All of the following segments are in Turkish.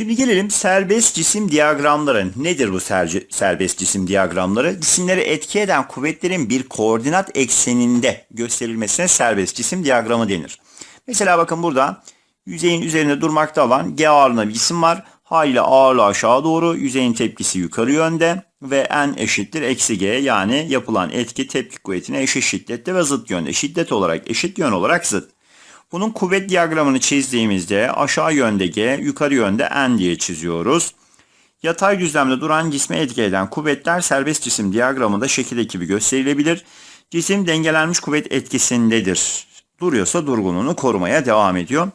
Şimdi gelelim serbest cisim diyagramları. Nedir bu serbest cisim diyagramları? Cisimleri etki eden kuvvetlerin bir koordinat ekseninde gösterilmesine serbest cisim diyagramı denir. Mesela bakın burada yüzeyin üzerinde durmakta olan G ağırlığında bir cisim var. Haliyle ağırlığı aşağı doğru, yüzeyin tepkisi yukarı yönde ve n eşittir eksi g yani yapılan etki tepki kuvvetine eşit şiddette ve zıt yönde. Şiddet olarak eşit, yön olarak zıt. Bunun kuvvet diyagramını çizdiğimizde aşağı yönde G, yukarı yönde N diye çiziyoruz. Yatay düzlemde duran cisme etki eden kuvvetler serbest cisim diyagramında şekildeki gibi gösterilebilir. Cisim dengelenmiş kuvvet etkisindedir. Duruyorsa durgunluğunu korumaya devam ediyor.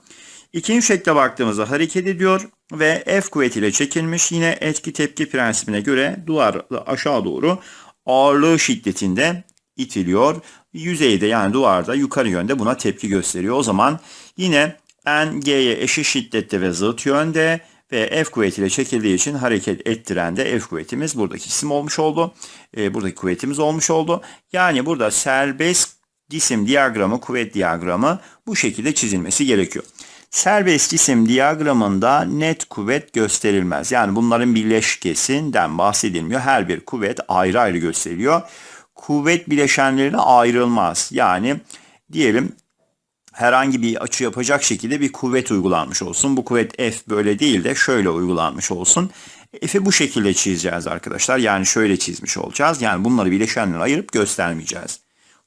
İkinci şekle baktığımızda hareket ediyor ve F kuvvetiyle çekilmiş yine etki tepki prensibine göre duvar aşağı doğru ağırlığı şiddetinde itiliyor. Yüzeyde yani duvarda yukarı yönde buna tepki gösteriyor. O zaman yine N G'ye eşit şiddette ve zıt yönde ve F kuvvetiyle çekildiği için hareket ettiren de F kuvvetimiz buradaki cisim olmuş oldu. E, buradaki kuvvetimiz olmuş oldu. Yani burada serbest cisim diyagramı, kuvvet diyagramı bu şekilde çizilmesi gerekiyor. Serbest cisim diyagramında net kuvvet gösterilmez. Yani bunların bileşkesinden bahsedilmiyor. Her bir kuvvet ayrı ayrı gösteriliyor. Kuvvet bileşenlerine ayrılmaz. Yani diyelim herhangi bir açı yapacak şekilde bir kuvvet uygulanmış olsun. Bu kuvvet F böyle değil de şöyle uygulanmış olsun. F'i bu şekilde çizeceğiz arkadaşlar. Yani şöyle çizmiş olacağız. Yani bunları bileşenlere ayırıp göstermeyeceğiz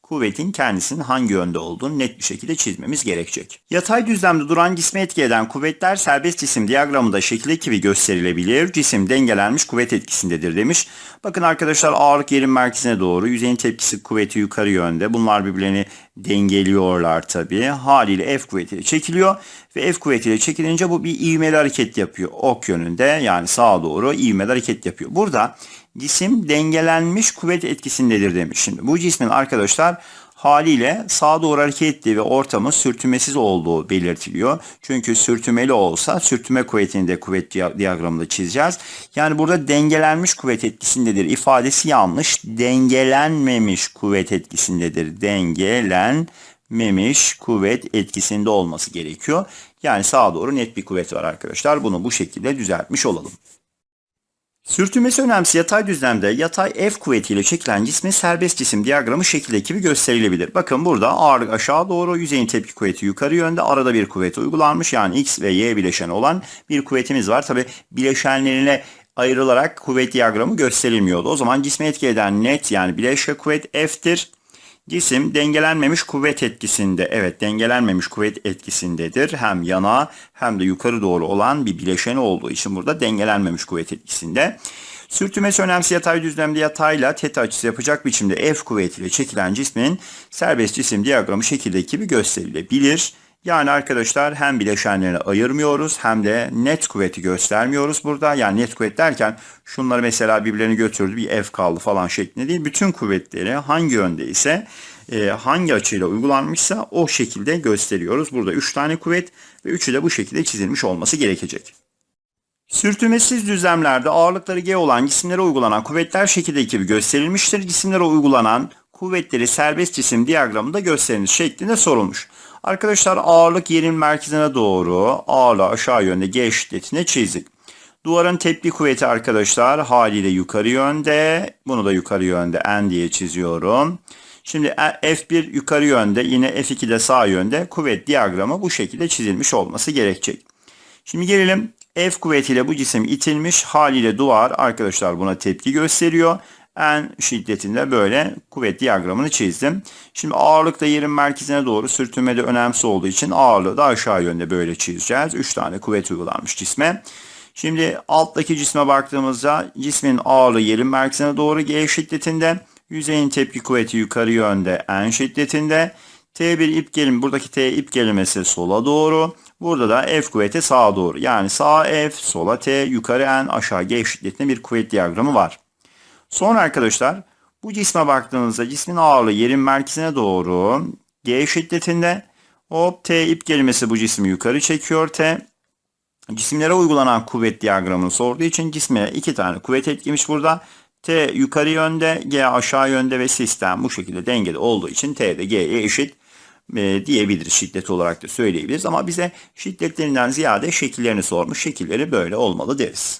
kuvvetin kendisinin hangi yönde olduğunu net bir şekilde çizmemiz gerekecek. Yatay düzlemde duran cisme etki eden kuvvetler serbest cisim diyagramında şekildeki gibi gösterilebilir. Cisim dengelenmiş kuvvet etkisindedir demiş. Bakın arkadaşlar ağırlık yerin merkezine doğru, yüzeyin tepkisi kuvveti yukarı yönde. Bunlar birbirlerini dengeliyorlar tabii. Haliyle F kuvvetiyle çekiliyor ve F kuvvetiyle çekilince bu bir ivmeli hareket yapıyor. Ok yönünde yani sağa doğru ivmeli hareket yapıyor. Burada cisim dengelenmiş kuvvet etkisindedir demiş. Şimdi bu cismin arkadaşlar haliyle sağa doğru hareket ettiği ve ortamın sürtünmesiz olduğu belirtiliyor. Çünkü sürtünmeli olsa sürtünme kuvvetini de kuvvet diyagramında çizeceğiz. Yani burada dengelenmiş kuvvet etkisindedir ifadesi yanlış. Dengelenmemiş kuvvet etkisindedir. Dengelenmemiş kuvvet etkisinde olması gerekiyor. Yani sağa doğru net bir kuvvet var arkadaşlar. Bunu bu şekilde düzeltmiş olalım. Sürtünmesi önemsi yatay düzlemde yatay F kuvvetiyle çekilen cismin serbest cisim diyagramı şekildeki gibi gösterilebilir. Bakın burada ağırlık aşağı doğru, yüzeyin tepki kuvveti yukarı yönde, arada bir kuvvet uygulanmış. Yani X ve Y bileşeni olan bir kuvvetimiz var. Tabi bileşenlerine ayrılarak kuvvet diyagramı gösterilmiyordu. O zaman cisme etki eden net yani bileşke kuvvet F'tir. Cisim dengelenmemiş kuvvet etkisinde. Evet dengelenmemiş kuvvet etkisindedir. Hem yana hem de yukarı doğru olan bir bileşeni olduğu için burada dengelenmemiş kuvvet etkisinde. Sürtünmesi önemsi yatay düzlemde yatayla teta açısı yapacak biçimde F kuvvetiyle çekilen cismin serbest cisim diyagramı şekildeki gibi gösterilebilir. Yani arkadaşlar hem bileşenlerini ayırmıyoruz hem de net kuvveti göstermiyoruz burada. Yani net kuvvet derken şunları mesela birbirlerini götürdü bir F kaldı falan şeklinde değil. Bütün kuvvetleri hangi yönde ise e, hangi açıyla uygulanmışsa o şekilde gösteriyoruz. Burada 3 tane kuvvet ve 3'ü de bu şekilde çizilmiş olması gerekecek. Sürtünmesiz düzlemlerde ağırlıkları G olan cisimlere uygulanan kuvvetler şekildeki gibi gösterilmiştir. Cisimlere uygulanan kuvvetleri serbest cisim diyagramında gösteriniz şeklinde sorulmuş. Arkadaşlar ağırlık yerin merkezine doğru ağırlığı aşağı yönde G şiddetine çizdik. Duvarın tepki kuvveti arkadaşlar haliyle yukarı yönde. Bunu da yukarı yönde N diye çiziyorum. Şimdi F1 yukarı yönde yine F2 de sağ yönde kuvvet diyagramı bu şekilde çizilmiş olması gerekecek. Şimdi gelelim F kuvvetiyle bu cisim itilmiş haliyle duvar arkadaşlar buna tepki gösteriyor. En şiddetinde böyle kuvvet diyagramını çizdim. Şimdi ağırlık da yerin merkezine doğru sürtünmede önemsiz olduğu için ağırlığı da aşağı yönde böyle çizeceğiz. 3 tane kuvvet uygulanmış cisme. Şimdi alttaki cisme baktığımızda cismin ağırlığı yerin merkezine doğru G şiddetinde. Yüzeyin tepki kuvveti yukarı yönde N şiddetinde. T1 ip gelim buradaki T ip kelimesi sola doğru. Burada da F kuvveti sağa doğru. Yani sağ F, sola T, yukarı N, aşağı G şiddetinde bir kuvvet diyagramı var. Sonra arkadaşlar bu cisme baktığınızda cismin ağırlığı yerin merkezine doğru G şiddetinde. Hop T ip kelimesi bu cismi yukarı çekiyor T. Cisimlere uygulanan kuvvet diyagramını sorduğu için cisme iki tane kuvvet etkimiş burada. T yukarı yönde, G aşağı yönde ve sistem bu şekilde dengede olduğu için T de G'ye eşit. e, diyebiliriz. Şiddet olarak da söyleyebiliriz ama bize şiddetlerinden ziyade şekillerini sormuş. Şekilleri böyle olmalı deriz.